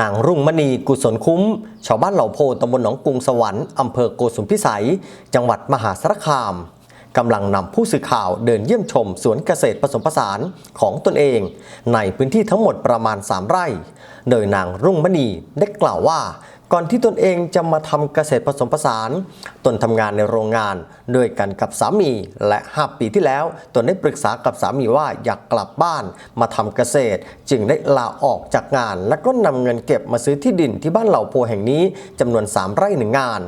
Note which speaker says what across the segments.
Speaker 1: นางรุ่งมณีกุศลคุ้ม ชาวบ้านเหล่าโพตำบลหนองกรุงสวรรค์อำเภอโกสุมพิสัย จังหวัดมหาสารคามกำลังนำผู้สื่อข่าวเดินเยี่ยมชมสวนเกษตรผสมผสานของตนเอง ในพื้นที่ทั้งหมดประมาณ 3 ไร่ โดยนางรุ่งมณีได้กล่าวว่า ก่อนที่ตนเองจะมาทำเกษตรผสมผสาน ตนทำงานในโรงงานด้วยกันกับสามีและ 5 ปีที่แล้ว ตนได้ปรึกษากับสามีว่าอยากกลับบ้านมาทำเกษตร จึงได้ลาออกจากงาน และก็นำเงินเก็บมาซื้อที่ดินที่บ้านเหล่าโพแห่งนี้จำนวน 3 ไร่หนึ่งงาน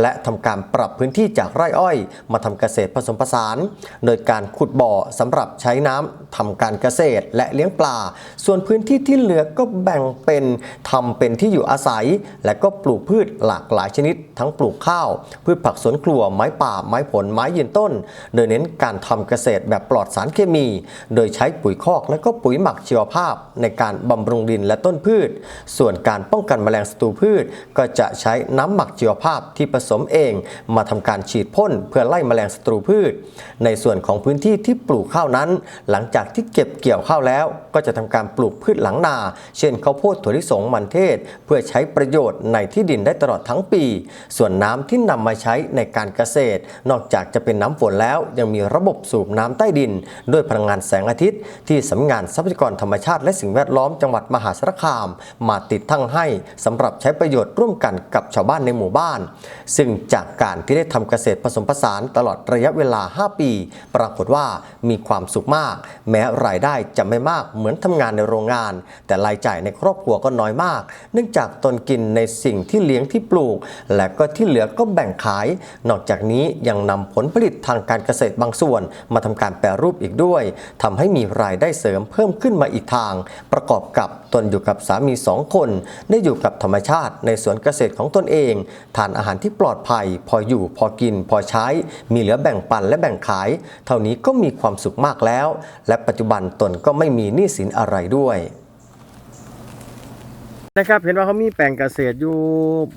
Speaker 1: และทำการปรับพื้นที่จากไร่อ้อย มาทำเกษตรผสมผสาน โดยการขุดบ่อสำหรับใช้น้ำทำการเกษตรและเลี้ยงปลา ส่วนพื้นที่ที่เหลือก็แบ่งเป็นทำเป็นที่อยู่อาศัย และก็ปลูกพืชหลากหลายชนิด ทั้งปลูกข้าว พืชผักสวนครัว ไม้ป่า ไม้ผล ไม้ยืนต้น โดยเน้นการทำเกษตรแบบปลอดสารเคมี โดยใช้ปุ๋ยคอกและก็ปุ๋ยหมักชีวภาพ ในการบำรุงดินและต้นพืช ส่วนการป้องกันแมลงศัตรูพืช ก็จะใช้น้ำหมักชีวภาพที่ผสมเอง มาทำการฉีดพ่นเพื่อไล่แมลงศัตรูพืช ในส่วนของพื้นที่ที่ปลูกข้าวนั้น หลังจากที่เก็บเกี่ยวข้าวแล้ว ก็จะทำการปลูกพืชหลังนา เช่นข้าวโพดถั่วลิสงมันเทศ เพื่อใช้ประโยชน์ในที่ดินได้ตลอดทั้งปี ส่วนน้ำที่นำมาใช้ในการเกษตร นอกจากจะเป็นน้ำฝนแล้ว ยังมีระบบสูบน้ำใต้ดิน ด้วยพลังงานแสงอาทิตย์ ที่สำนักงานทรัพยากรธรรมชาติและสิ่งแวดล้อมจังหวัดมหาสารคาม มาติดตั้งให้สำหรับใช้ประโยชน์ร่วมกันกับชาวบ้านในหมู่บ้าน ซึ่งจากการที่ได้ทำเกษตรผสมผสานตลอดระยะเวลา 5 ปี ปรากฏว่ามีความสุขมาก แม้รายได้จะไม่มากเหมือนทำงานในโรงงาน แต่รายจ่ายในครอบครัวก็น้อยมาก เนื่องจากตนกินในสิ่งที่เลี้ยงที่ปลูก และก็ที่เหลือก็แบ่งขาย นอกจากนี้ยังนำผลผลิตทางการเกษตรบางส่วน มาทำการแปรรูปอีกด้วยทำให้มีรายได้เสริมเพิ่มขึ้นมาอีกทาง ประกอบกับตนอยู่กับสามีสองคน ได้อยู่กับธรรมชาติในสวนเกษตรของตนเอง ทานอาหารที่ปลอดภัย พออยู่พอกิน พอใช้ มีเหลือแบ่งปันและแบ่งขาย เท่านี้ก็มีความสุขมากแล้ว และปัจจุบันตนก็ไม่มีหนี้สินอะไรด้วย
Speaker 2: นะครับ เห็นว่าเขามีแปลงเกษตรอยู่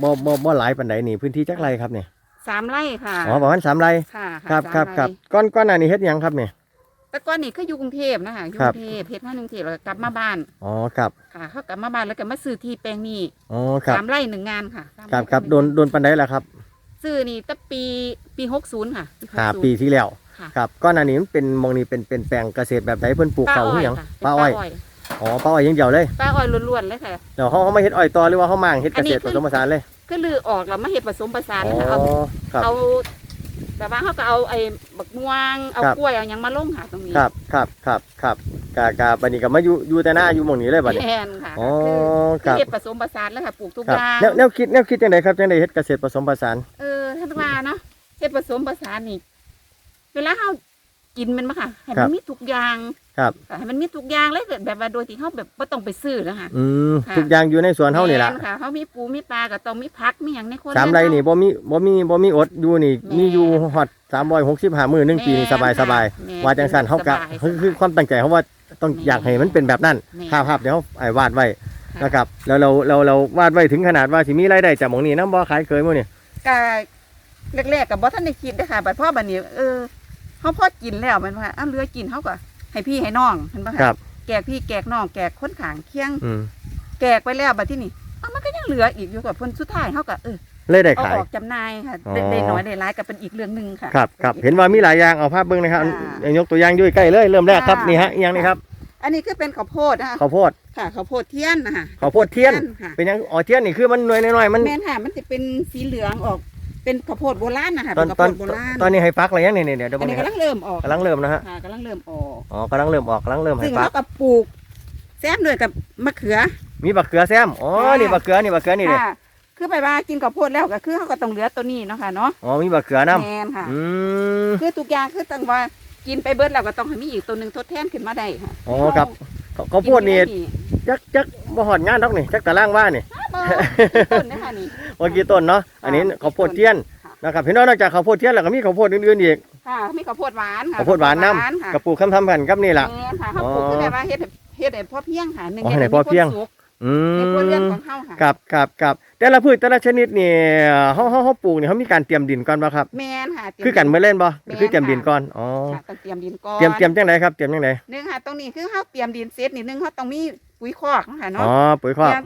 Speaker 2: บ่บ่บ่หลายปันใดนี่พื้นที่จักไรครับเนี่ย
Speaker 3: สามไร่ค่ะ
Speaker 2: อ๋อประมาณสามไร
Speaker 3: ค่ะะ
Speaker 2: ครับ
Speaker 3: สาม
Speaker 2: ครับ
Speaker 3: ไค
Speaker 2: รับก้อนก้อนอันนี้เฮ็ดหยังครับเนี่ย
Speaker 3: แต่ก่อนนี่ก็อยู่กรุงเทพนะคะอยู่
Speaker 2: ครั
Speaker 3: ก
Speaker 2: บ
Speaker 3: รุงเทพเพชรห้ากรุงเทพแล้วก็กลับมาบ้าน
Speaker 2: อ๋อครับ
Speaker 3: ค่ะเขากลับมาบ้านแล้วก็มาซื้อที่แปลงนี้
Speaker 2: อ๋อครับ
Speaker 3: สามไร่หนึ่งงานค่ะสาม
Speaker 2: ครับ
Speaker 3: ไค
Speaker 2: รับโดนโดนปันใดล่ะครับ
Speaker 3: ซื้อนี่ตั้งปีปีหกศูนย์ค่ะ
Speaker 2: ห้า
Speaker 3: 60
Speaker 2: ปีที่แล้ว
Speaker 3: ค่ะ
Speaker 2: ครับก้อนอันนี้มันเป็นมองนี่เป็นเป็นแปลงเกษตรแบบไหนเพิ่นปลูกเขาหรือหยัง
Speaker 3: ค่ะ
Speaker 2: ป้าอ้อย
Speaker 3: เป็น
Speaker 2: อ๋อป้าอ้อยอยังเดียวเลย
Speaker 3: ป้าอ้อยล้วนๆเลยค่ะ
Speaker 2: เดี๋ยวเขาเขาไม่เฮ็ดอ้อยต่อหรือว่าเขามางเฮ็ด
Speaker 3: อั
Speaker 2: เก
Speaker 3: นนี้
Speaker 2: ษตร
Speaker 3: คื
Speaker 2: ผ
Speaker 3: อ
Speaker 2: สมผสานเลย
Speaker 3: ก็ลือออกแล้วมาเห็ดผสมผสาน
Speaker 2: อ๋อ
Speaker 3: นะคะเอา
Speaker 2: ครับ
Speaker 3: เอา แต่ว่าเขาก็เอาไอ้บักม่วงเอา
Speaker 2: ครับ
Speaker 3: กล้วยเอาหยังมาลงค่ะตรงนี้
Speaker 2: ครับครับครับครับกากาบัดนี้ก็มาอยู่อยู่แต่หน้าอยู่หม่องนี้เลยบัดนี้
Speaker 3: แทนค่ะ
Speaker 2: อ๋อ
Speaker 3: คือ
Speaker 2: ครับ
Speaker 3: เห็ดผสมผสานแล้วค่ะปลูกทุก
Speaker 2: ครับ
Speaker 3: อย่าง
Speaker 2: แนวแนวคิดแนวคิดจังไดครับจังไดเฮ็ดเกษตรผสมผสาน
Speaker 3: เออท่านว่าเนาะเฮ็ดผสมผสานนี่ เวลาเฮา กินมันมาค่ะให้มันมีทุกอย่าง
Speaker 2: ครับ
Speaker 3: ค่ะให้มันมีทุกอย่างเลยแบบว่าโดยที่เฮาแบบบ่ต้องไปซื้อนะคะ
Speaker 2: อืม
Speaker 3: ค่ะ
Speaker 2: ทุกอย่างอยู่ในสวนเฮานี่ล่ะ
Speaker 3: แม่ค่ะเฮามีปูมีปลาก็ต้องมีผักมีหยังในครัว
Speaker 2: สามไร
Speaker 3: เรือนเฮ
Speaker 2: นี่บ่มีบ่มีบ่มีอดอยู่นี่
Speaker 3: แม่
Speaker 2: มีอยู่ฮอด365มื้อหนึ่งปีนี่สบายสบาย
Speaker 3: แม่
Speaker 2: ว่าจังซั่นเฮาก็
Speaker 3: สบาย
Speaker 2: คือคือความตั้งใจเฮาว่าต้อง
Speaker 3: แม่
Speaker 2: อยากให้มันเป็นแบบนั้น
Speaker 3: แม่
Speaker 2: ภาพภาพเดี๋ยวไอ้วาดไว้
Speaker 3: ค่ะ
Speaker 2: นะครับแล้วเราเราเราวาดไว้ถึงขนาดว่าสิมีรายได้จากหม่องนี้นํบ่ขายเคยมื้อนี่
Speaker 3: ก็แรกๆก็บ่ทันได้คิดเด้อค่ะบัดพ่อบัดนี้เออ เฮาพอกินแล้วมันว่าอ้าวเหลือกินเฮาก็ให้พี่ให้น้องเห็นบ่
Speaker 2: ครั
Speaker 3: ค่ะ
Speaker 2: บ
Speaker 3: แกกพี่แกกน้องแกกคนข้างเคียง
Speaker 2: อืม
Speaker 3: แกกไปแล้วบัดที่นี่เอ้ามันก็ยังเหลืออีกอยู่กับเพิ่นสุดท้ายเฮาก็เออ
Speaker 2: เลยได้
Speaker 3: เอา
Speaker 2: ขาย
Speaker 3: ออกจำหน่ายค่ะ
Speaker 2: อ๋อ
Speaker 3: ได้ได้น้อยได้ร้ายก็เป็นอีกเรื่องหนึ่งค่ะ
Speaker 2: ครับครับเห็นว่ามีหลายอย่างเอาภาพเบิ่งนะครับ
Speaker 3: ค่ะ
Speaker 2: ยกตัวอย่างอยู่ใกล้เลยเริ่มแรกครับ
Speaker 3: ค่ะ
Speaker 2: นี่ฮะอีหยังนี่ครับ
Speaker 3: อันนี้คือเป็นข้าวโพดนะคะ
Speaker 2: ข้าวโพด
Speaker 3: ค่ะข้าวโพดเทียนนะคะ
Speaker 2: ข้าวโพดเทียน
Speaker 3: ค่ะ
Speaker 2: เป็นหยังอ๋อเทียนนี่คือมันหน่วยน้อยๆมัน
Speaker 3: แม่นค่ะ มันจะเป็นสีเหลืองออก เป็นข้าวโพดโบราณนะคะ
Speaker 2: ตอ
Speaker 3: เป็นนข้าว
Speaker 2: ตอน
Speaker 3: โพดโบราณ
Speaker 2: ตอนนี้ให้ฟักอะไรยังนี่ๆเดี๋ยวเดี๋ยว
Speaker 3: อัน
Speaker 2: เบิ่ง
Speaker 3: นี้
Speaker 2: นะครับ
Speaker 3: กำลังเริ่มออก
Speaker 2: กำลังเริ่มนะฮะ
Speaker 3: ค่ะกำลังเริ่มออก
Speaker 2: อ๋อกำลังเริ่มออกกำลังเริ่มให้
Speaker 3: ซึ่ง
Speaker 2: ฟั
Speaker 3: เรา
Speaker 2: ก
Speaker 3: ก็ปลูกแซมด้วยกับมะเขือ
Speaker 2: มีบักเขือแซมอ๋อ
Speaker 3: ค่ะ
Speaker 2: นี่บักเขือนี่บักเขือนี่เลย
Speaker 3: ค่ะคือไปว่ากินข้าวโพดแล้วก็คือเขาก็ต้องเหลือตัวนี้เนาะค่ะเนาะ
Speaker 2: อ๋อมีบักเขือน้
Speaker 3: แมนค่ะำ
Speaker 2: อืม
Speaker 3: คือทุกอย่างคือต้องว่ากินไปเบิดแล้วก็ต้องให้มีอีกตัวหนึ่งทดแทนขึ้นมาได้ค่ะ
Speaker 2: อ๋อครับข้าวโพดนี่ จักจักบ่หอดงานดอกนี่จักตารางว่านี่
Speaker 3: บ่ต้นนะคะนี่
Speaker 2: ว่ากี่ต้นเนาะอันนี้ข้าวโพดเทียนนะครับเห็นว่านอกจากข้าวโพดเทียนแล้วก็มีข้าวโพดอื่นๆอีก
Speaker 3: ค่ะมีข้าวโพดหวานค่ะ
Speaker 2: ข้าวโพดหวานน้ำกระปลูกคำทำกันกับนี่
Speaker 3: แม่นค่ะเขาปลูกคือแบบว่าเฮ็ดให้เฮ็ดให้พอเพียงค่ะหนึ่ง
Speaker 2: อ๋อให้ได้พอเพียง
Speaker 3: ให้มีความสุข
Speaker 2: อื
Speaker 3: ในครัวเรื่อน
Speaker 2: ม
Speaker 3: ของเฮาค่ะ
Speaker 2: กับกับกับแต่ละพืชแต่ละชนิดนี่เฮาเฮาเฮาปลูกนี่เฮามีการเตรียมดินก่อนบ่ครับ
Speaker 3: แม่นค่ะ
Speaker 2: คือกันเมื่อเล่นบ่คือเตรียมดินก่อนอ๋อ
Speaker 3: ค่ะต้องเตรียมดินก่อน
Speaker 2: เตรียมเตรียมจังไดครับเตรียมจังได
Speaker 3: หนึ่งค่ะตรงนี้คือเฮาเตรียมดินเสร็จนี่หนึงเฮาต้องมี ปุ๋ยคอกเนาะค่ะ
Speaker 2: อ๋อ
Speaker 3: เนาะ
Speaker 2: ปุ๋ยคอก
Speaker 3: เตรียม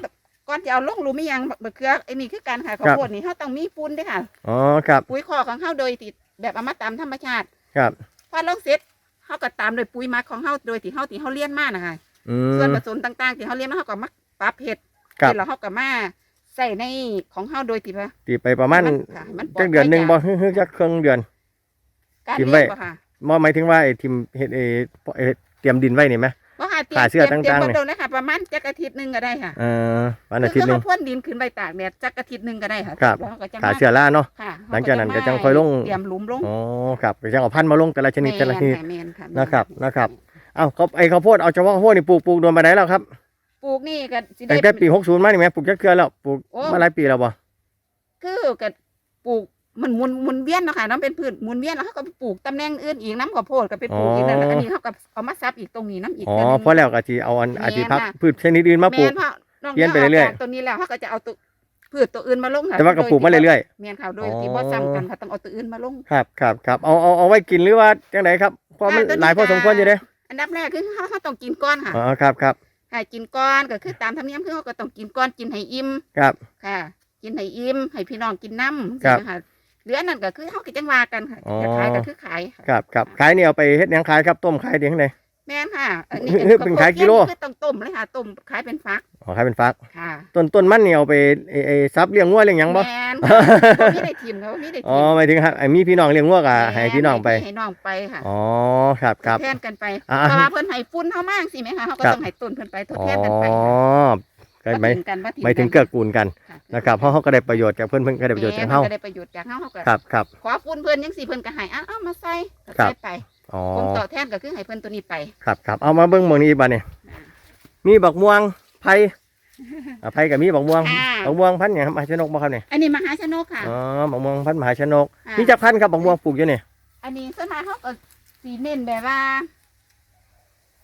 Speaker 3: ก่อนจะเอาลงหลุมมีหยังบะเขือไอ้นี่คือการค่ะข้าวโพดนี่เฮาต้องมีปูนเด้วยค่ะ
Speaker 2: อ๋อครับ
Speaker 3: ปุ๋ยคอกของเฮาโดยติดแบบเอามาตามธรรมชาติ
Speaker 2: ครับ
Speaker 3: พอลงเสร็จเฮาก็ตามด้วยปุ๋ยหมักของเฮาโดยที่เฮาที่เฮาเลี้ยนมานะคะ
Speaker 2: อื
Speaker 3: ส่วน
Speaker 2: ม
Speaker 3: ผสมต่างๆ ที่เฮาเลี้ยนมาเฮาก็มาปรับเฮ็ด
Speaker 2: ครับ
Speaker 3: เสร็จแล้วเฮาก็มาใส่ในของเฮาโดยที่ว่า
Speaker 2: ตีไปประมาณ
Speaker 3: ค่ะมันปล
Speaker 2: จักเดือนหนึงบ่ฮึฮึจักครึ่งเดือน
Speaker 3: การ
Speaker 2: กินไว้
Speaker 3: เลี้ยงบ่ค่ะ
Speaker 2: บ่หมายถึงว่าไอ้ทิมเฮ็ดเอเอ่อเตรียมดินไว้นี่ไหม
Speaker 3: บ่ ค่ะเตรีย
Speaker 2: ขามเสื้อ
Speaker 3: ตรียม
Speaker 2: ต่างๆ
Speaker 3: เตรียม
Speaker 2: เนี่ย
Speaker 3: บ่โดนเลยค่ะประมาณจักอาทิตย์หนึงก็ได้ค่ะ
Speaker 2: เอ่อวันอาทิตย์หนึง
Speaker 3: คือเขาพ่นดินขึ้นใบตากแดดจักอาทิตย์หนึงก็ได้ค่ะ
Speaker 2: ครับ
Speaker 3: แล้วก็จะ
Speaker 2: ขา
Speaker 3: มา
Speaker 2: เชื้อราเนาะ
Speaker 3: ค่ะ
Speaker 2: หลังจากนั้นก็จังค่อยลง
Speaker 3: เตรียมหลุมลง
Speaker 2: อ๋อครับก็จังเอาพันธุ์มาลงแต่ละชนิดแต่ละชนิด
Speaker 3: แม่นค่ะแม่
Speaker 2: นะครับนะครับ เอ้าเขาไอ้ข้าวโพดเอาเฉพาะข้าวโพดนี่ปลูกปลูกโดนมาได้แล้วครับ
Speaker 3: ปลูกนี่ก็สิ
Speaker 2: ตั้งแต่ปี60มานี่แม่ปลูกจักเทื่อแล้วปลูก
Speaker 3: โอ้
Speaker 2: มาหลายปีแล้วบ่
Speaker 3: คือก็ปลูก มันหมุนหมุนเวียนเนาะค่ะน้ำเป็นพืชหมุนเวียนแล้วเขาก็ไปปลูกตำแหน่งอื่นอีกน้ำข้าวโพดก็ไปปลูกอีกนั่นแหละอันนี้เขาก็เอามาซับอีกตรงนี้น้ำอีก
Speaker 2: อ๋อ
Speaker 3: ตัวหนึ่ง
Speaker 2: พอแล้วก็สิเอาอันอาทิพัก
Speaker 3: แม่นค่ะ
Speaker 2: พืชชนิดอื่นมาปลูก
Speaker 3: แม่นเพราะน้อง
Speaker 2: เปลี่ยนไปเรื่อยๆา
Speaker 3: จากตัวนี้แล้วเขาก็จะเอาตัวพืชตัวอื่นมาลงค่ะ
Speaker 2: แต่ว่าก็ปลูกมาเรื่อย
Speaker 3: ๆแม่นค่ะโดย
Speaker 2: อ๋อ
Speaker 3: ที่บ่ซ้ำกันค่ะต้องเอาตัวอื่นมาลง
Speaker 2: ๆครับครับครับเอาเอาเอาไว้กินหรือว่าจังไดครับเพราะมัน
Speaker 3: อ่าตัวนี้
Speaker 2: หลายพอสมควรอยู่เด้
Speaker 3: อันดับแรกคือเขาเขาต้องกินก้อนค่ะ
Speaker 2: อ๋อครับครับ
Speaker 3: ค่ะกินก้อนก็คือตามธรรมเนียมคือเขาก็ต้องกินก้อนกินให้อิ่ม
Speaker 2: ครับ
Speaker 3: ค่ะ กินให้อิ่มให้พี่น้องกินน้ำ
Speaker 2: ครับ
Speaker 3: ใช่ไหมค่ะ เหลือนั่นก็คือเขากินจังว่ากันค่ะ
Speaker 2: อ๋อ
Speaker 3: จะขายก็คือขายค่ะ
Speaker 2: ครับครับขายนี่เอาไปเฮ็ดหยังขายครับต้มขายเดี๋ยวข้างใน
Speaker 3: แม่นค่ะ อัน
Speaker 2: เฮ้ยเป็นขายกิโล
Speaker 3: คือต้องต้มเลยค่ะต้มขายเป็นฟัก
Speaker 2: อ๋อขายเป็นฟัก
Speaker 3: ค่ะ
Speaker 2: ต้นต้นมันนี่เอาไปไอ้ไอ้ซับเลี้ยงงัวเลี้ยงหยังบ่
Speaker 3: แม่นค่ะบ่มีได้ทิมเขามีได้
Speaker 2: อ๋อ
Speaker 3: ทิม
Speaker 2: หมายถึงครับไอ้มีพี่น้องเลี้ยงงัวก็ให้พี่น้องไป
Speaker 3: ให้น้องไปค่ะ
Speaker 2: อ๋อครับครับ
Speaker 3: ทดแทนกันไป
Speaker 2: อ่า
Speaker 3: เพราะว่าเพิ่นให้ฟุ้นเฮามากสิแม่ค่ะเขาก็
Speaker 2: ครับ
Speaker 3: ต้องให้ต้นเพิ่นไปทด
Speaker 2: อ๋อ
Speaker 3: แทนกันไป
Speaker 2: ก็หมาย
Speaker 3: บ่ทิ้งกันบ่ทิ้ง
Speaker 2: หมายถึงเกื้อกูลกัน
Speaker 3: ค่ะ
Speaker 2: นะครับเพราะเขาก็ได้ประโยชน์จากเพิ่นเพิ่นก็ได้ประโยชน์จากเฮา
Speaker 3: แม่นก็ได้ประโยชน์จากเฮาเฮาก็
Speaker 2: ครับครับ
Speaker 3: ขอฟุ้นเพิ่นจังซี่เพิ่นก็ให้อ้าวเอามาใส่ก็
Speaker 2: ครับ
Speaker 3: ใส่ไป
Speaker 2: อ๋อ
Speaker 3: ผลตอบแทนก็คือให้เพิ่นตัวนี้ไป
Speaker 2: ครับครับเอามาเบิ่งหมองนี้อีกบัดนี่มีบักม่วงไผ่อ่าไผ่กับมีบักม่วง
Speaker 3: ค่ะ
Speaker 2: บักม่วงพันธุ์หยังครับมหาชนกบ่ครับนี่
Speaker 3: อันนี้มหาชนกค่ะ
Speaker 2: อ๋อบักม่วงพันธุ์มหาชนก
Speaker 3: ค่ะ
Speaker 2: มีจักพันธุ์ครับบักม่วงปลูกอยู่นี่
Speaker 3: อันนี้ส่วนมากเขาก็สีเน้นแบบว่า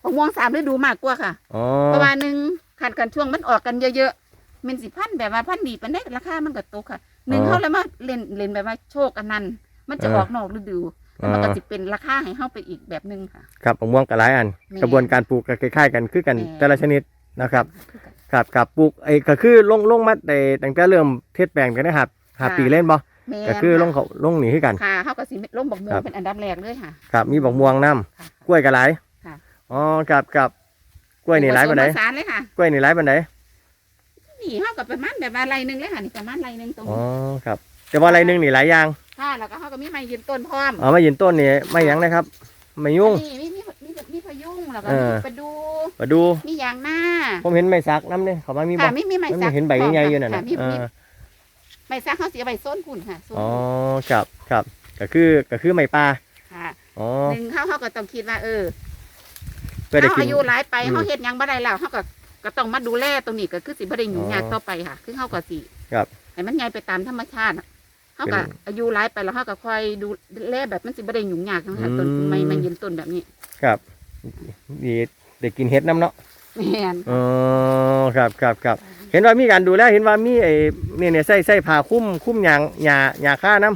Speaker 3: ปม่วงสามฤดูมากกว่าค่ะ
Speaker 2: อ๋อ
Speaker 3: เพราะว่าหนึ่ง ขันกันช่วงมันออกกันเยอะๆมันสิพันแบบว่าพันดีปันได้ราคามันก็ตกค่ะหนึ่งเขาเลยมาเล่นเล่นแบบว่าโชคอันนั้น มันจะออกนอกฤดูแล้วมันก็จะเป็นราคาให้เข้าไปอีกแบบหนึงค่ะ
Speaker 2: ครับบักม่วงก็หลายอัน
Speaker 3: แม่
Speaker 2: กระบวนการปลูกก็คล้ายๆกันคือกัน
Speaker 3: แม่
Speaker 2: แต่ละชนิดนะครับครับครับปลูกไอ้ก็คือลงลงมาแต่ตั้งแต่เริ่มเทศแปลงกันนะครับหาปีเล่นบ่
Speaker 3: แม่น
Speaker 2: ก็คือลงเขาลงหนีคือกัน
Speaker 3: ค่ะเขาก็สิลงบักม่ว
Speaker 2: ครั
Speaker 3: ง
Speaker 2: บ
Speaker 3: เป็นอันดับแรกเลยค่ะ
Speaker 2: ครับมีบักม่วงน้
Speaker 3: ค่ะำ
Speaker 2: กล้วยก็หลาย
Speaker 3: ค่ะ
Speaker 2: อ๋อครับครับ กล้วยนี่หลายปานใด
Speaker 3: ผสมผสานเลยค่ะ
Speaker 2: กล้วยนี่หลายปานใด
Speaker 3: นี่เขาก็ประมาณแบบว่าไรหนึ่งเลยค่ะนี่ประมาณไรหนึ่งตรง
Speaker 2: อ๋อครับ แต่ว่าอะไรหนึงนี่หลายอย่าง
Speaker 3: ค่ะแล้วก็เขาก็มีไม้ยืนต้นพร้อม
Speaker 2: เอามายืนต้นนี่ไม่หยังนะครับไม่ยุ่ง
Speaker 3: นี่มีมีมีมีพะยุงแล้วก็
Speaker 2: เอ
Speaker 3: มี
Speaker 2: อ
Speaker 3: ปลาดู
Speaker 2: มาดู
Speaker 3: มียางหน้า
Speaker 2: ผมเห็นไม้สักน้ำเนี่ยเขามามีบ่
Speaker 3: ค่ะมีมีไม้
Speaker 2: มัน
Speaker 3: ซั
Speaker 2: ไม่
Speaker 3: ก
Speaker 2: เห็นใบใหญ่ๆอยู่นั่น
Speaker 3: ค่ะ
Speaker 2: น่ะ
Speaker 3: มี
Speaker 2: เอ
Speaker 3: มี
Speaker 2: อ
Speaker 3: ไม้ซักเขาเสียใบโซนคุณค่ะโซน
Speaker 2: อ๋อครับครับก็คือก็คือไม้ปลา
Speaker 3: ค่ะ
Speaker 2: อ๋อ
Speaker 3: หนึ่งเขาเขาก็ต้องคิดว่าเออ
Speaker 2: เพื่อได้
Speaker 3: เขา
Speaker 2: กิน
Speaker 3: อายุหลายไป
Speaker 2: อืม
Speaker 3: เขาเฮ็ดหยังบ่ได้แล้วเขาก็ก็ต้องมาดูแลตรงนี้ก็คือสิบ่ได้ยุ่งยาก
Speaker 2: อ๋อ
Speaker 3: ต่อไปค่ะ คือเขาก็สิ
Speaker 2: ครับ
Speaker 3: ให้มันใหญ่ไปตามธรรมชาติอะเขาก็
Speaker 2: เป็น
Speaker 3: อายุหลายไปแล้วเขาก็คอยดูแลแบบมันสิบ่ได้ยุ่งยากนะคะต้น
Speaker 2: อืม
Speaker 3: ไม้มันยืนต้นแบบนี้
Speaker 2: ครับดีได้กินเห็ดน้ำเนาะ
Speaker 3: แม่น
Speaker 2: อ๋อครับครับครับเห็นว่ามีการดูแลเห็นว่ามีไอ้เนี่ยเนี่ยใส่ใส่ผ้าคลุ้มคลุ้มหยางหยาหยาค่าน้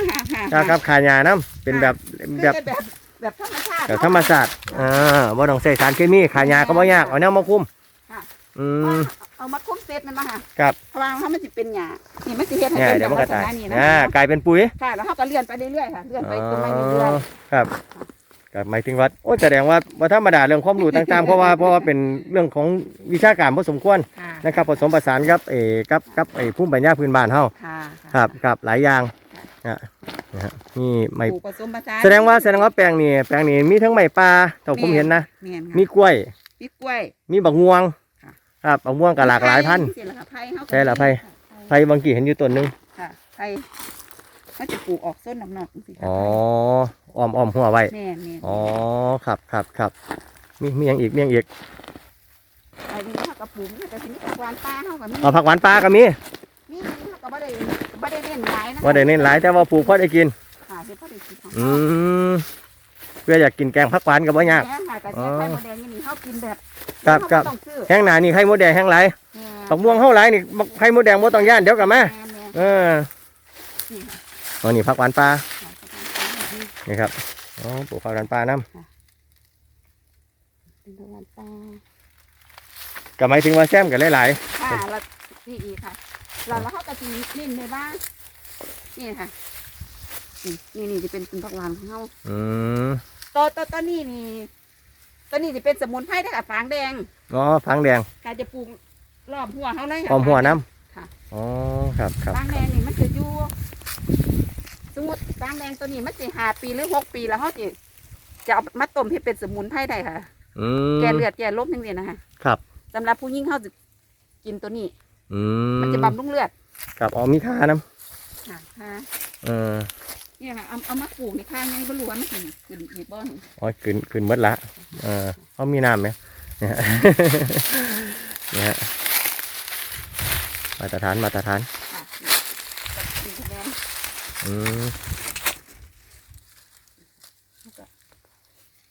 Speaker 2: ำครับขาหยาน้ำเป็นแบบแบบ
Speaker 3: คือแบบ แบบธรรมชาติ
Speaker 2: แบบธรรมชาติอ่าบ่ต้องใส่สารเคมีขาหยาก็บ่ยากเอาแนวมาคลุ้ม
Speaker 3: ค่ะ
Speaker 2: อืม
Speaker 3: เอามาคุ้มเซตนั่นมาค่ะ
Speaker 2: ครับ
Speaker 3: เพราะว่าเขามันสิเป็นหญ้านี่มันสิเฮ็ดให้
Speaker 2: เนี่ย
Speaker 3: เป็น
Speaker 2: เดี๋ยวมันก็ตาย
Speaker 3: ลัษณะนี่นะ
Speaker 2: อ่ากลายเป็นปุ๋ย
Speaker 3: ค่ะแล้วเขาก็เลื่อนไปเรื่อยๆค่ะเลื่อนไป
Speaker 2: อ๋
Speaker 3: ตรงไม้เรื่อย
Speaker 2: อครับครับหมายถึงว่าโอ้แสดงว่าว่าธรรมดาเรื่องความรู้ต่างๆ เพราะว่าเพราะว่าเป็นเรื่องของวิชาการพอสมควร
Speaker 3: ๆค่ะ
Speaker 2: นะครับผสมผสานกับเออกับกับไอ้ภูมิปัญญาพื้นบ้านเฮา
Speaker 3: ค่ะ
Speaker 2: ครับครับหลายอย่าง นะนะฮะนี่ไม่
Speaker 3: ปลูกผสมผสาน
Speaker 2: แสดงว่าแสดงว่าแปลงนี้แปลงนี้มีทั้งไม้ป่าเท่าผมเห็นนะ
Speaker 3: แม่นค่ะ
Speaker 2: มีกล้วย
Speaker 3: มีกล้วย
Speaker 2: มีบักม่วง
Speaker 3: ค่ะ
Speaker 2: ครับบักม่วงก็หลากหลายพันธุ์
Speaker 3: ไผ่ค่ะไผ่เขาก็
Speaker 2: ใช่ละไผ่ ไผ่บางกี่เห็นอยู่ต้นหนึง
Speaker 3: ค่ะไผ่เขาจะปลูกออกส้นนอกๆจังซี่ค่ะ
Speaker 2: อ๋ออ้อมอ้อมหัวไว้
Speaker 3: แม่นแม่น
Speaker 2: อ๋อครับครับครับมีมีอย่างอีกมีอย่างอีก
Speaker 3: ไอ้นี่เขาก็ปลูกนี่แต่ทีนี้กวานป่าเขาก็มี
Speaker 2: เอาผักหวานปลาก็มี
Speaker 3: นี่เขา ก็บ่ได้บ่ได้เน้นหลายนะ
Speaker 2: ว่าได้เน้นหลายแต่ว่าปลูกพอได้กิน
Speaker 3: ค่ะเฉพาะได้กินของ
Speaker 2: อืมเพื่ออยากกินแกงผักหวานก็บ่ยาก
Speaker 3: แม่นค่ะแต่แค่ไข่มดแดงนี่เขากินแบบ
Speaker 2: ครับครับ
Speaker 3: เขาต้องซื้อ
Speaker 2: แห้งหนานี่ไข่มดแดงแห้งหลาย
Speaker 3: แม่
Speaker 2: ผักม่วงเฮาหลายนี่บักไข่มดแดงบ่ต้องย่านเดี๋ยวกลับมา
Speaker 3: แม่แม่
Speaker 2: เอออ๋อนี่ผักหวานปลานี่ครับ อ๋อ ปลูกผักหวานปลานํ
Speaker 3: เป็นตะวันตา
Speaker 2: ก็หมายถึงว่าแซมกันหลาย
Speaker 3: ค่ะแล้วนี่อีกค่ะ เราแล้วเขาก็จะเล่นในบ้านนี่ค่ะนี่นี่นี่จะเป็นเป็นผักหวานของเขา
Speaker 2: อืม
Speaker 3: ตัวตัวตัวนี้นี่ตัวนี้จะเป็นสมุนไพรได้ค่ะฟางแดง
Speaker 2: อ๋อพังแดง
Speaker 3: การจะปลูกรอบหัวเขาเลยค่ะ
Speaker 2: หอมหัวน้
Speaker 3: ค่ะำ
Speaker 2: อ๋อครับครับ
Speaker 3: ฟางแดงนี่มันจะอยู่สมมติฟางแดงตัวนี้มันจะหาปีหรือหกปีแล้วเขาจะจะเอามาต้มให้เป็นสมุนไพรได้ค่ะ
Speaker 2: อืม
Speaker 3: แก้เลือดแก้ลมทั้งนี้นะคะ
Speaker 2: ครับ
Speaker 3: สำหรับผู้หญิงเขาจะกินตัวนี้
Speaker 2: อื
Speaker 3: มัน
Speaker 2: ม
Speaker 3: จะบำรุงเลือด
Speaker 2: ครับอ๋อมีค่าน้
Speaker 3: ค่ะค่ะำ
Speaker 2: เออ
Speaker 3: เนี่ยค่ะเอาเอามาปลูกในข้างไงบรู้ว่ามันขึ้นขึ้นอีกบ่หน
Speaker 2: อ๋อขึ้นขึ้นหมดละเออเขามีน้ำไหมเนี่ยเนี่ยฮะมาตรฐานมาตรฐาน
Speaker 3: ค่ะนี่คะแนน
Speaker 2: อืม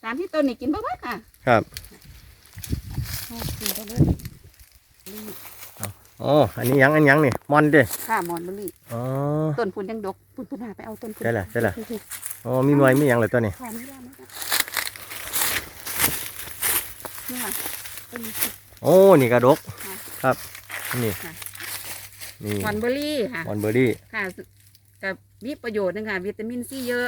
Speaker 3: ตามที่ต้นนี่กินบ่เบ่ค่ะ
Speaker 2: ครับ
Speaker 3: เอากินไปเลย
Speaker 2: อ๋ออันนี้หยังอันหยังนี่มอนเด้
Speaker 3: ค่ะหมอนมะลิ
Speaker 2: อ๋อ
Speaker 3: ต้นพุ่นยังดกพุ่นพุ่นหาไปเอาต้นพุ่น
Speaker 2: ใช่ล่ะใช่ล่ะอ๋อมีหน่วยมีหยังเลยตัวนี้
Speaker 3: ค่ะนี่ได้ไหมคะนี่ค่ะต้นนี้ค่ะ
Speaker 2: โอ้นี่กระดก
Speaker 3: ค่ะ
Speaker 2: ครับนี่
Speaker 3: ค่ะ
Speaker 2: นี่
Speaker 3: หมอนเบอร์รี่ค่ะ
Speaker 2: มอนเบอร์รี่
Speaker 3: ค่ะกับมีประโยชน์นะคะวิตามินซีเยอะ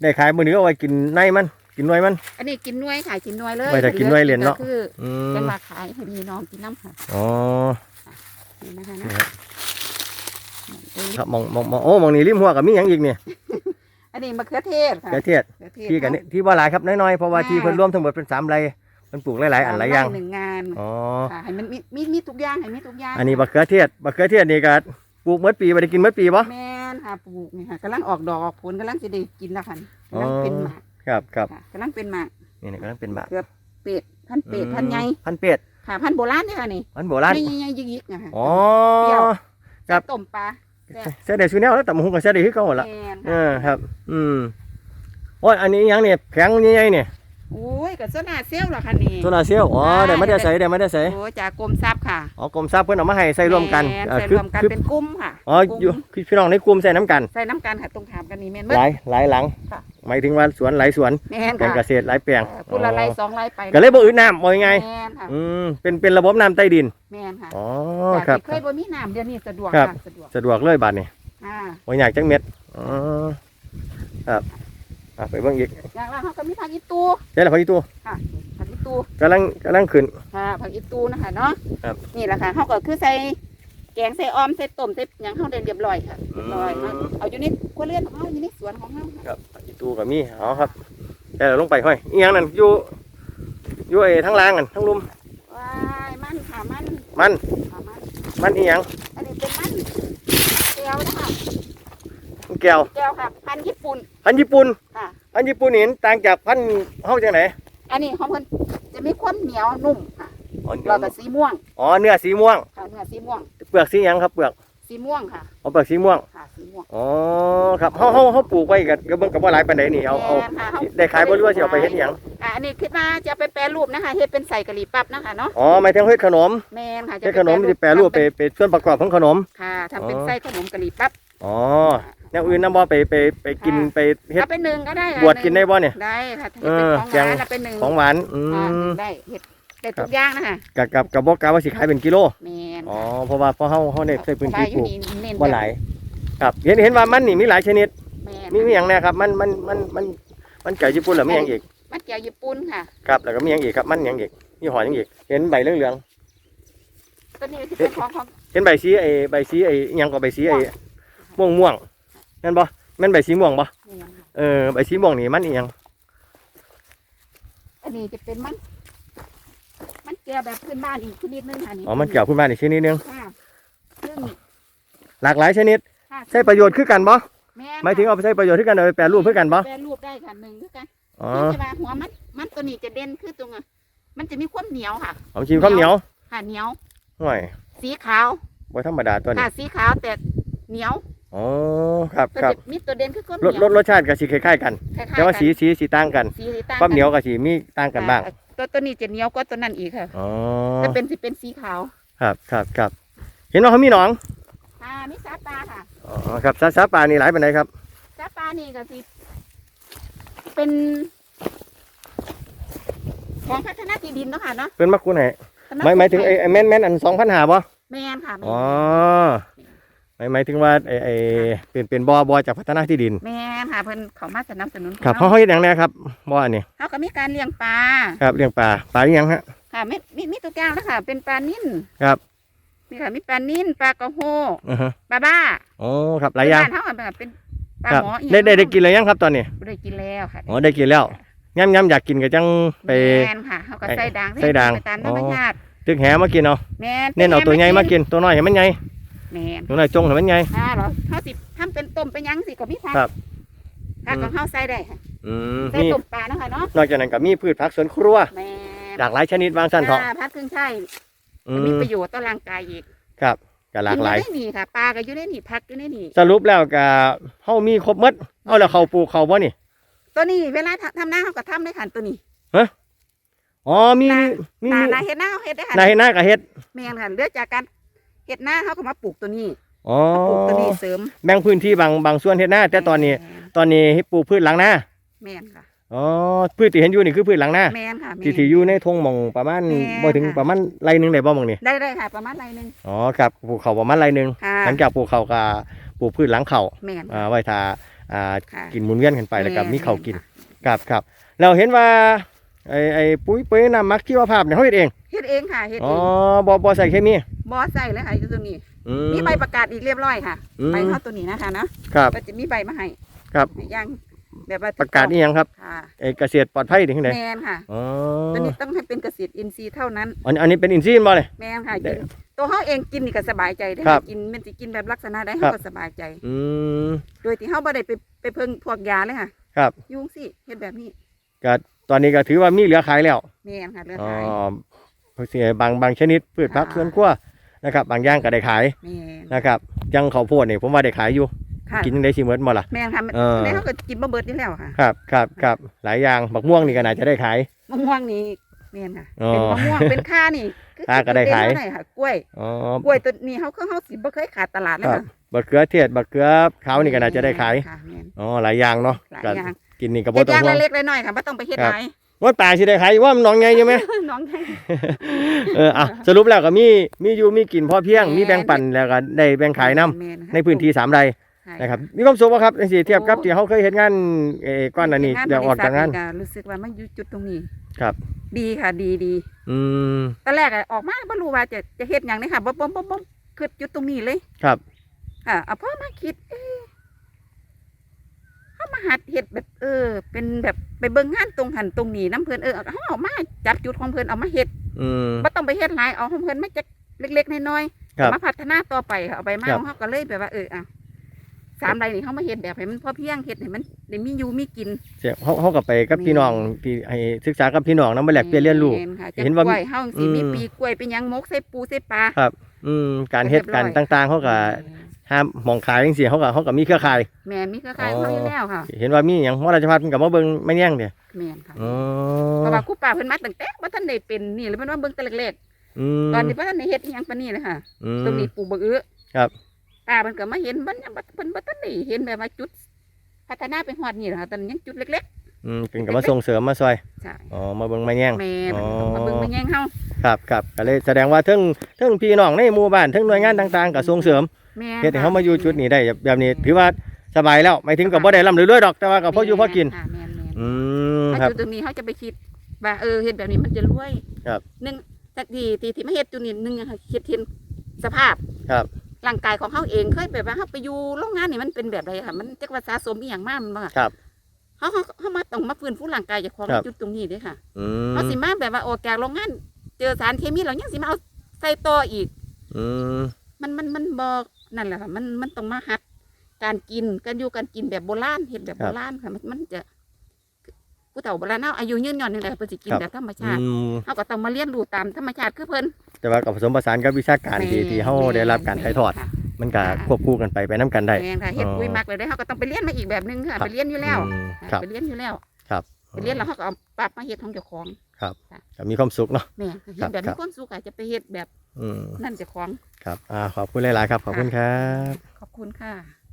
Speaker 2: ได้ขายมือนี้เอาไว้กินในมันกินหน่วยมัน
Speaker 3: อันนี้กินหน่วยค่ะกินหน่วยเลย
Speaker 2: ไว้แต่กินหน่วยเหรียญเนาะ
Speaker 3: ก็คือ
Speaker 2: อื
Speaker 3: จะ
Speaker 2: ม
Speaker 3: มาขายให้พี่น้องกินน้ำค่ะ
Speaker 2: อ๋อ
Speaker 3: นี่นะคะ
Speaker 2: นี่
Speaker 3: นะครับเอ้ย
Speaker 2: ครับมองมองมองโอ้มองนี่ริมหัวกับมีหยังอีกเนี่ย
Speaker 3: อันนี้มะเขือเทศค่ะ
Speaker 2: กระเทียด
Speaker 3: มะเขือเทศ
Speaker 2: ที่กันนี่ที่ว่าหลายครับน้อยๆเพราะว่าที่เพิ่นรวมทั้งหมดเป็นสามไรมันปลูกหลายๆอันหลายอย่าง
Speaker 3: หนึ่งงาน
Speaker 2: อ๋อ
Speaker 3: ค่ะให้มันมีมีมีทุกอย่างให้มีทุกอย่าง
Speaker 2: อันนี้บักเขือเทศบักเขือเทศนี่ก็ปลูกเมื่อปีบ่ได้กินเมื่อปีบ่
Speaker 3: แม่นค่ะปลูกนี่ค่ะกำลังออกดอกออกผลกำลังจะได้กินแล้วค่ะกำลังเป็นหมาก
Speaker 2: ครับครับ
Speaker 3: ค่ะกำลังเป็นหมาก
Speaker 2: นี่นี่กำลังเป็นบาท
Speaker 3: เกือบเป็ดพันเป็ดพันไง
Speaker 2: พันเป็ด
Speaker 3: ค่ะพันโบราณเนี่ยค่ะนี่
Speaker 2: พันโบราณ
Speaker 3: ไม่ใหญ่ๆยิกๆนะคะ
Speaker 2: อ๋อ
Speaker 3: เปรี้ยว
Speaker 2: ครับ
Speaker 3: ต้มปลา
Speaker 2: เสด็จสุแนวแล้วแต่มหุงก็เสด็จคือเก่าหมดละ
Speaker 3: แม่น
Speaker 2: เอ
Speaker 3: ค่ะ
Speaker 2: อครับ อืมโอ้ยอันนี้หยังเนี่ยแข็งใหญ่ๆเนี่ย
Speaker 3: โอ้ยกับโซนาเซลล์เหรอคะนี่
Speaker 2: โซลาร์เซลล์อ๋อ
Speaker 3: ได้
Speaker 2: ได้มาได้ใส่ได้มาได้ใส่
Speaker 3: โอ้จากกรมทรัพย์ค่ะ
Speaker 2: อ๋อกรมทรัพย์เพิ่นเอามาให้ใส่รวมกัน
Speaker 3: แม่
Speaker 2: เอ่อ
Speaker 3: ใส่
Speaker 2: คื
Speaker 3: ร
Speaker 2: อ
Speaker 3: วมกัน
Speaker 2: คือ
Speaker 3: เป็นกลุ่มค่ะ
Speaker 2: อ๋ออยู่คือพี่น้องในกลุ่มใส่น้ำกัน
Speaker 3: ใส่น้ำกันค่ะตรงขามกันนี่แม่น
Speaker 2: ห
Speaker 3: เบิด
Speaker 2: ลายหลายหลัง
Speaker 3: ค่ะ
Speaker 2: หมายถึงว่าสวนหลายสวน
Speaker 3: แม่น
Speaker 2: แปลง
Speaker 3: ค่ะ
Speaker 2: เกษตรหลายแปลง
Speaker 3: เออพูดละไรสองไรไป
Speaker 2: ก็เลยบ่อึดน้ำบ่ยังไง
Speaker 3: แม่นค่ะ
Speaker 2: อืมเป็นเป็นระบบน้ำใต้ดิน
Speaker 3: แม่นค่ะ
Speaker 2: อ๋อ
Speaker 3: จาก
Speaker 2: ครับ
Speaker 3: ที่เคยบ่มีน้ำเดี๋ยวนี้สะดวก
Speaker 2: ครับ
Speaker 3: ค่ะสะดวก
Speaker 2: สะดวกเลยบาดนี้
Speaker 3: อ่า
Speaker 2: บ่อยากจักเม็ด อ๋อครับอะ ไปเบิ่งอีก
Speaker 3: อย่างเราเขาก็มีผักอีตู
Speaker 2: เดี๋ยวละพออีตัว
Speaker 3: ค่ะผักอีตู
Speaker 2: กำลังกำลังขึ้น
Speaker 3: ค่ะผักอีตูนะคะเนาะ
Speaker 2: ครับ
Speaker 3: นี่แหละค่ะเขาก็คือใส่แกงใส่ออมใส่ต้มใส่หยังเขาได้เรียบร้อยค่ะเรียบร้อยเอาเอาอยู่ในครัวเรือนของเขาอยู่ในสวนของเขาค่ะ
Speaker 2: ครับอีตัวก็มีอ๋อครับแต่เราลงไปห้อยอีหยังนั่นอยู่อยู่ไอ้ทั้งล่างนั่นทั้งลุม
Speaker 3: ว้ายมันค่ะมัน
Speaker 2: มัน
Speaker 3: ค่ะมัน
Speaker 2: มันอีหยัง
Speaker 3: อันนี้เป็นมันแก้วนะคะ
Speaker 2: มัน แก้ว
Speaker 3: แก้วค่ะพันธุ์ญี่ปุ่น
Speaker 2: พันธุ์ญี่ปุ่น
Speaker 3: ค่ะ
Speaker 2: พันธุ์ญี่ปุ่นนี่เห็นต่างจากพันธุ์เฮาจังไหน
Speaker 3: อันนี้ของเพิ่นจะมีความเหนียวนุ่มค่ะ
Speaker 2: อ๋อ
Speaker 3: แล้วก็สีม่วง
Speaker 2: อ๋อเนื้อสีม่วง
Speaker 3: ค่ะเนื้อสีม่วง
Speaker 2: เปลือกสีหยังครับเปลือก
Speaker 3: สีม่วงค่ะ
Speaker 2: เอาเปลือกสีม่วง
Speaker 3: ค่ะสีม่วง
Speaker 2: อ๋อครับเฮาเฮาเฮาปลูกไว้กับกับเบิ่งกับว่าหลายปานใดนี่เอาเอา
Speaker 3: แม่นค่ะเฮา
Speaker 2: ได้ขายบ่รู้ว่าสิเอาไปเฮ็ดหยัง
Speaker 3: อะอันนี้คิดว่าจะเอาไปแปรรูปนะคะเฮ็ดเป็นใส่กะหรี่ปั๊บนะคะเนาะ
Speaker 2: อ๋อหมายถึงเฮ็ดขนม
Speaker 3: แม่นค่ะ
Speaker 2: เฮ็ดขนมสิแปรรูปไปไปส่วนประกอบของขนม
Speaker 3: ค่ะทำเป็น
Speaker 2: อ๋อ
Speaker 3: ไส้ขนมกะหรี่ปั๊บ
Speaker 2: อ๋อ แนวอื่นนำบ่ไปไปไปกินไปเฮ็ด
Speaker 3: เอาไปหนึ่งก็ได้ค่ะ
Speaker 2: บวชกินได้บ่เนี่ย
Speaker 3: ได้ค่ะ
Speaker 2: เอ
Speaker 3: เฮ็ด
Speaker 2: อ
Speaker 3: เป็นของหวาน
Speaker 2: แกง
Speaker 3: เอาไปหนึ่ง
Speaker 2: ของหวานอื
Speaker 3: อ่ามได้เฮ็ดได้ทุกอย่างนะคะ
Speaker 2: กับกับกับบ่กะว่าสิขายเป็นกิโล
Speaker 3: แม่น
Speaker 2: อ๋อเพราะว่าเพราะเฮาเฮาได้ใช้พื้นที่ปลูก
Speaker 3: เพราะว่าอยู่นี่เน้น
Speaker 2: บ่หลายครับเห็นเห็นว่ามันนี่มีหลายชนิด
Speaker 3: แม่น
Speaker 2: มีมีหยังแน่ครับมันมันมันมันมันไก่ญี่ปุ่นแล้วมีหยังอีก
Speaker 3: มันเจียวญี่ปุ่นค่ะ
Speaker 2: ครับแล้วก็มีหยังอีกครับมันหยังอีกมีหอยหยังอีก เห็นใบเหลือง
Speaker 3: ตัวนี้ที่เป็นของของ
Speaker 2: ๆเห็นใบสีไอ้ใบสีไอ้หยังก็ใบสีไอ้ม่วงม่วงๆ นั่นบ่แม่นใบสีม่วงบ่
Speaker 3: แม่นค่ะ
Speaker 2: เออใบสีม่วงนี่มันอีหยัง
Speaker 3: อันนี้จะเป็นมัน มันเจียวแบบพื้นบ้านอีกชนิดนึงค่ะนี่
Speaker 2: อ๋อมันเกี่ยวขึ้นมาอีกชนิดนึง
Speaker 3: ค่ะซึ่ง
Speaker 2: หลากหลายชนิด
Speaker 3: ค่ะ
Speaker 2: ใช้ประโยชน์คือกันบ่
Speaker 3: แม่
Speaker 2: หมายถึงเอาไปใช้ประโยชน์คือกันเอาไปแปรรูปคือกันบ่
Speaker 3: แปรรูปได้ค่ะหนึ่งคือกัน
Speaker 2: อ๋อ
Speaker 3: คือจะว่าหัวมันมันตัวนี้จะเด่นคือตรงอะมันจะมีความเหนียวค่ะ
Speaker 2: เอาชิมข้าวเหนียว
Speaker 3: ค่ะเหนียว
Speaker 2: ห่วย
Speaker 3: สีขาว
Speaker 2: บ่ธรรมดาตัวนี้
Speaker 3: ค่ะสีขาวแต่เหนียว
Speaker 2: อ๋อครับ
Speaker 3: ตัว
Speaker 2: ครับ
Speaker 3: จะมีตัวเด่นคือความเห
Speaker 2: ร
Speaker 3: นี
Speaker 2: ส
Speaker 3: ยว
Speaker 2: รสรสชาติก็สิคล้ายๆกัน
Speaker 3: คล้ายๆ
Speaker 2: แต่ว่า
Speaker 3: กัน
Speaker 2: สีสีสีต่างกัน
Speaker 3: สีต่าง
Speaker 2: ความเหนียวก็สิมีต่างกันบ้าง
Speaker 3: ค่ะตัวตัวนี้จะเหนียวกว่าตัวนั้นอีกค่ะ
Speaker 2: อ๋อ
Speaker 3: จะเป็นสิเป็นสีขาว
Speaker 2: ครับครับครับเห็นว่าเขามีหนอง
Speaker 3: ค่ะมีซาปลาค่ะ
Speaker 2: อ๋อครับซาซาปลานี่หลายปานใดครับ
Speaker 3: ซาปลานี่ก็สิเป็น ของพัฒนาที่ดินเนาะค่ะเนาะ
Speaker 2: เป็นมักคุณไหน
Speaker 3: สำนัก
Speaker 2: หมายหมายถึงไอ้ไอ้แม่นแม่นอัน2,500บ่
Speaker 3: แแม่นค่ะแม่น
Speaker 2: อ๋อ หมายหมายถึงว่าไอไอเป็นเป็นบ่อบ่อจากพัฒนาที่ดิน
Speaker 3: แม่นค่ะเพิ่นเขามาสนับสนุน
Speaker 2: ครับเขา
Speaker 3: เขา
Speaker 2: เขาเฮ็ดหยังไงครับบ่ออันนี้
Speaker 3: เขาก็มีการเลี้ยงปลา
Speaker 2: ครับเลี้ยงปลาปลาอีหยังฮะ
Speaker 3: ค่ะมีมีมีตัวอย่างแล้วค่ะ เป็นปลานิ่น
Speaker 2: ครับ
Speaker 3: มีค่ะมีปลานิ่นปลากระโฮ
Speaker 2: อือฮะ
Speaker 3: ปลาบ้า
Speaker 2: อ๋อครับหลายอย่าง
Speaker 3: บ้นเขาอะแบบเป็นปลา
Speaker 2: ครับ
Speaker 3: หมออีห
Speaker 2: ได้
Speaker 3: ยัง
Speaker 2: ได้ได้กินอะไรยังครับตอนนี้
Speaker 3: ได้กินแล้วค่ะ
Speaker 2: อ๋อได้กินแล้วย่ำย่ำอยากกินก็จังไป
Speaker 3: แม่นค่ะเขาก็
Speaker 2: ไอ้
Speaker 3: ใส่ด่าง
Speaker 2: ใส่ด่าง
Speaker 3: ไปตามธรรมชาติ
Speaker 2: ตึกแหมากินเอา
Speaker 3: แม่น
Speaker 2: เน้นเอาตัวใหญ่มากินตัวน้อยให้มันใหญ่
Speaker 3: แม่น
Speaker 2: ตัวน้อยจงให้มันใหญ่
Speaker 3: ค่ะเหรอเขาสิทำเป็นต้มเป็นหยังสิก็มีผัก
Speaker 2: ครับ
Speaker 3: ผัก
Speaker 2: อืม
Speaker 3: ของเขาใส่ได้ค่ะ
Speaker 2: อืม
Speaker 3: ใส่
Speaker 2: นี่
Speaker 3: ต้มปลาเนาะค่ะเนาะ
Speaker 2: นอกจากนั้นก็มีพืชผักสวนครัว
Speaker 3: แม่น
Speaker 2: หลากหลายชนิดวางสั้นเถาะ
Speaker 3: ค่ะผักเครื่องใช้
Speaker 2: อื
Speaker 3: มี
Speaker 2: ม
Speaker 3: ประโยชน์ต่อร่างกายอีก
Speaker 2: ครับก็หลากหลาย
Speaker 3: นอยู่ในนี่ค่ะปลาก็อยู่ในนี่ผักอยู่ในนี่
Speaker 2: สรุปแล้วก็เฮามีครบหมดเอาแล้วเขาปลูกเขาบ่นี่
Speaker 3: ตัวนี้เวลาทำทำหน้าเขาก็ทำได้ค่ะตัวนี้
Speaker 2: อ๋อมี
Speaker 3: นา
Speaker 2: มี
Speaker 3: นา
Speaker 2: มี
Speaker 3: นาเฮ็ดหน้าเขาเฮ็ดได้ค่ะ
Speaker 2: นายหน้าก็เฮ็ด
Speaker 3: แม่นค่ะเลือกจากการ เฮ็ดหน้าเขาก็มาปลูกตัวนี้
Speaker 2: อ๋อ
Speaker 3: มาปลูกตัวนี้เสริม
Speaker 2: แบ่งพื้นที่บางบางส่วนเฮ็ดหน้าแต่ตอนนี้ ตอนนี้ให้ปลูกพืชหลังหน้า
Speaker 3: แม่นค่ะ
Speaker 2: อ๋อพืชที่เห็นอยู่นี่คือพืชหลังหน้า
Speaker 3: แม่นค่ะแม่น
Speaker 2: ที่ที่อยู่ในทงหมองประมาณ
Speaker 3: แม่
Speaker 2: บ่ถึง
Speaker 3: ค่ะ
Speaker 2: ประมาณไรหนึงได้บ่หมองนี่
Speaker 3: ได้ได้ค่ะ ประมาณไรหนึง
Speaker 2: อ๋อครับปลูกเขาประมาณไรหนึง
Speaker 3: ค่ะ
Speaker 2: หลังจากปลูกเขาก็ปลูกพืชหลังเขา
Speaker 3: แม่น
Speaker 2: อ่าไว้ทาอ่า
Speaker 3: ค่ะ
Speaker 2: กินหมุนเวียนกันไปแล้วก็
Speaker 3: แน
Speaker 2: มีเขาวกิน
Speaker 3: แค่ะ
Speaker 2: ครับครับเราเห็นว่าไอ้ไอ้ปุ๋ยปุ๋ยน้ำหมักชีวภาพเนี่ยเขาเฮ็ดเอง
Speaker 3: เฮ็ ดเองค่ะเฮ็ด
Speaker 2: อ๋อ
Speaker 3: เอง
Speaker 2: บ่บ่ใส่เคมี
Speaker 3: บ่ใส่เลยค่ะอยู่ตัวนี้
Speaker 2: อื
Speaker 3: มีใบประกาศอีกเรียบร้อยค่ะ
Speaker 2: อืม
Speaker 3: ใบเข้าตัวนี้นะคะเนาะ
Speaker 2: ครับ
Speaker 3: ก็จะมีใบมาให้
Speaker 2: ครับ
Speaker 3: ให้ย่างแบบว่า
Speaker 2: ประกาศนี่ยังครับ
Speaker 3: ค่ะ
Speaker 2: ไอ้เกษตรปลอดภัยถึงไหน
Speaker 3: แมนค่ะ
Speaker 2: อ๋อ
Speaker 3: ตัวนี้ต้องให้เป็นเกษตรอินทรีย์เท่านั้น
Speaker 2: อันอันนี้เป็นอินทรีย์บ่เลย
Speaker 3: แมนค่ะ
Speaker 2: ได้
Speaker 3: กินตัวเขาเองกินนี่ก็สบายใจได้
Speaker 2: ครับ
Speaker 3: กินมันสิกินแบบลักษณะได้
Speaker 2: ครั
Speaker 3: เขา
Speaker 2: บ
Speaker 3: ก็สบายใจ
Speaker 2: อืม
Speaker 3: โดยที่เขาบ่ได้ไปไปเพิ่งพวกยาเลยค่ะ
Speaker 2: ครับ
Speaker 3: ยุ่งสิเฮ็ดแบบนี้
Speaker 2: ก็ตอนนี้ก็ถือว่ามีเหลือขายแล้ว
Speaker 3: แมนค่ะเลือด
Speaker 2: อ๋อ
Speaker 3: ขาย
Speaker 2: เพราะสิบางบางชนิดพืชผัก
Speaker 3: ค่ะ
Speaker 2: สวนครัวนะครับ บางอย่างก็ได้ขาย
Speaker 3: แมน
Speaker 2: นะครับจังข้าวโพดนี่ผมว่าได้ขายอยู่
Speaker 3: ค่ะ
Speaker 2: กินจังได้สิเหมือนบ่ล่ะ
Speaker 3: แมนค่ะ
Speaker 2: เออ
Speaker 3: ในเขาก็กินบ่เบิดอยู่แล้วค่ะ
Speaker 2: ครับครับครับหลายอย่างบักม่วงนี่ก็น่าจะได้ขาย
Speaker 3: มะม่วงนี่แมนค่ะ
Speaker 2: อ๋อ
Speaker 3: เป็นมะม่วงเป็นข้านี่คือ
Speaker 2: ข้าก็ได้ขาย
Speaker 3: เด่นเท่ไหร่ค่ะกล้วย
Speaker 2: อ๋อ
Speaker 3: กล้วยตัวนี้เขาเขาเขาสิบ่เคยขาดตลาดเลย
Speaker 2: ครับ
Speaker 3: ค่ะ
Speaker 2: บักเขือเทศบักเขือขาวนี่ก็น่าจะได้ขาย
Speaker 3: ค่ะแม่น
Speaker 2: อ๋อหลายอย่างเนาะ
Speaker 3: หลาย
Speaker 2: ก็
Speaker 3: อย่าง
Speaker 2: กินนี่ก็บ่
Speaker 3: เฮ็ด
Speaker 2: ต้อ
Speaker 3: องย่าง
Speaker 2: ห่วง
Speaker 3: เล็กๆน้อยๆค่ะไม่ต้องไปเฮ็ด
Speaker 2: ครับ
Speaker 3: หลาย
Speaker 2: ว่าตายสิได้ขายว่ามันหนองไงอยู่ไหม
Speaker 3: น้องไง
Speaker 2: เอออะสรุปแล้วก็มีมีอยู่มีกินพอเพียง มีแบ่งปันแล้วก็ได้แบ่งขายน้
Speaker 3: แม่ค่ะ
Speaker 2: ในพื้นที่สามไร่
Speaker 3: ใช่
Speaker 2: นะครับมีความสุขบ่ครับจังซี่เทียบกับ
Speaker 3: โอ้
Speaker 2: ที่เขาเคยเฮ็ดงานเอ่อก่อนหน้านี้
Speaker 3: ฮ็
Speaker 2: เดี๋ยวออกจากงาน
Speaker 3: บริษัทรู้สึกว่ามันอยู่จุดตรงนี้
Speaker 2: ครับ
Speaker 3: ดีค่ะดีดี
Speaker 2: อืม
Speaker 3: ตอนแรกอะออกมาไม่รู้ว่าจะจะเฮ็ดอย่างนี้ค่ะบ่บ่บ่บ่คือจุดตรงนี้เลย
Speaker 2: ครับ
Speaker 3: ค่ะเอาพ่อมาคิดเอ๊ะ เขามาหัดเฮ็ดแบบเออ เป็นแบบไปเบิ่งงานตรงหันตรงนี้น้ำเพิ่นเออเขาเอามาจับจุดของเพิ่นเอามาเฮ็ด
Speaker 2: อืม
Speaker 3: บ่ต้องไปเฮ็ดหลายเอาของเพิ่นมาจักเล็กๆน้อยๆ
Speaker 2: ครับ
Speaker 3: มาพัฒนาต่อไปค่ะเอาไปมา
Speaker 2: ครับ
Speaker 3: ของเขาก็เลยแบบว่าเอออะสามไรนี่เขามาเฮ็ดแบบให้มันพอเพียงเฮ็ดให้มันได้มีอยู่มีกิน
Speaker 2: เสียเขาเขาก็ไปกับพี่น้องพี่ให้ศึกษากับพี่น้องนำมาแลกเปลี่ยนเรียนรู้
Speaker 3: แม่ค่ะ
Speaker 2: เห็นว่า
Speaker 3: จะกล้วยเฮาสิมี
Speaker 2: อืม
Speaker 3: ปีกล้วยเป็นหยังมกใส่ปูใส่ปลา
Speaker 2: อืมการเฮ็ดการต่างๆเขาก็ ห้ามหมองขายจังซี่เขาก็เขาก็มีเครือข่าย
Speaker 3: แม่นมีเครือข่าย
Speaker 2: อ๋อ
Speaker 3: เขาอยู่แล้วค่ะ
Speaker 2: เห็นว่ามีหยังมราชพัฒน์เพิ่นก็มาเบิ่งมาแย่งเด้
Speaker 3: แม่นค่ะ
Speaker 2: อ๋อ
Speaker 3: เพราะว่าครูป้าเพิ่นมาตั้งแต่บ่ทันได้เป็นนี่เลยมันว่าเบิ่งแต่เล็ก
Speaker 2: อืม
Speaker 3: ๆตอนนี้บ่ทันได้เฮ็ดอีหยังปานนี้เลยค่ะ
Speaker 2: อืม
Speaker 3: ตรงนี้ปลูกบักอื้อ
Speaker 2: ครับ
Speaker 3: ป้าเพิ่นก็มาเห็นมันยังบ่เพิ่นบ่ทันได้เห็นแบบว่าจุด พัฒนาไปฮอดนี่แหละค่ะตอนนี้ยังจุดเล็ก
Speaker 2: อืมเป็นก็มาส่งเสริมมาซอย
Speaker 3: ๆใช่
Speaker 2: อ๋อมาเบิ่งมาแย่ง
Speaker 3: แม่
Speaker 2: อ๋อ
Speaker 3: มาเบิ่งมาแย่งเฮา
Speaker 2: ครับครับก็เลยแสดงว่าเทั้งเทั้งพี่น้องในหมู่บ้านเทั้งหน่วยงานต่างๆก็ส่งเสริม
Speaker 3: แม่น
Speaker 2: เฮ็ดให้
Speaker 3: ค่ะ
Speaker 2: เขามาอยู่จุดนี้ได้แบบนี้ถือว่าสบายแล้วหมายถึงกับบ่ได้ร่ำรวยดอกแต่ว่าก็พออยู่พอกิน
Speaker 3: ค่ะแม่นๆ
Speaker 2: อืม
Speaker 3: ถ้า
Speaker 2: ครับ
Speaker 3: จุดตรงนี้เขาจะไปคิดว่าเออเฮ็ดแบบนี้มันจะรวย
Speaker 2: ครับ
Speaker 3: หนึ่งแต่ที่ที่ที่มาเฮ็ดจุดนี้หนึ่งอะค่ะคิดเห็นสภาพ
Speaker 2: ครับ
Speaker 3: ร่างกายของเขาเองเคยแบบว่าเขาไปอยู่โรงงานนี่มันเป็นแบบไรค่ะ มันจักว่าสะสมอีหยังมากมันบ่
Speaker 2: ครับ
Speaker 3: เขาเขาเขามาต้องมาฟื้นฟูร่างกายจากของ
Speaker 2: ครับ
Speaker 3: จุดตรงนี้เด้วยค่ะ
Speaker 2: อื
Speaker 3: เขา
Speaker 2: ม
Speaker 3: สิมาแบบว่าออกจากโรงงานเจอสารเคมีแล้วยังสิมาเอาใส่ต่ออีก
Speaker 2: อืม
Speaker 3: มันมันมันบอกนั่นแหละค่ะมันมันต้องมาหัดการกินการอยู่การกินแบบโบราณเห็ดแบบโบราณค่ะมันมันจะผู้เฒ่าโบราณเอาอายุยืนย่อนนี่แหละเพิ่นสิกินแบบธรรมชาติ
Speaker 2: อืม
Speaker 3: เขาก็ต้องมาเรียนรู้ตามธรรมชาติคือเพิ่น
Speaker 2: แต่ว่ากับผสมผสานกับวิชาการที่
Speaker 3: แม่
Speaker 2: ที่เฮาได้รับการถ่ายทอด
Speaker 3: ค่ะ
Speaker 2: มันก็ควบคู่กันไปไปนํกันได้
Speaker 3: แม่นค่ะเฮ็ด
Speaker 2: อ๋อ
Speaker 3: ปุ๋ยหมักเลยได้เขาก็ต้องไปเรียนมาอีกแบบนึงค่ะ
Speaker 2: ครับ
Speaker 3: ไปเรียนอยู่แล้ว
Speaker 2: อืม
Speaker 3: ค่ะ
Speaker 2: ครับ
Speaker 3: ไปเรียนอยู่แล้ว
Speaker 2: ครับ
Speaker 3: ไปเรียนแล้วเขาก็เอาปรับมาเฮ็ดของเจ้าของ
Speaker 2: ก็มีความสุขเนาะ
Speaker 3: แม่เฮ็
Speaker 2: ครั
Speaker 3: ด
Speaker 2: บ
Speaker 3: แบบ
Speaker 2: ครั
Speaker 3: มี
Speaker 2: บ
Speaker 3: ความสุขค่ะจะไปเฮ็ดแบบ
Speaker 2: อืม
Speaker 3: นั่นเจ้าของ
Speaker 2: ครับอ่าขอบคุณหลายๆครับ ขอบคุณครับ
Speaker 3: ขอบคุณค่ะ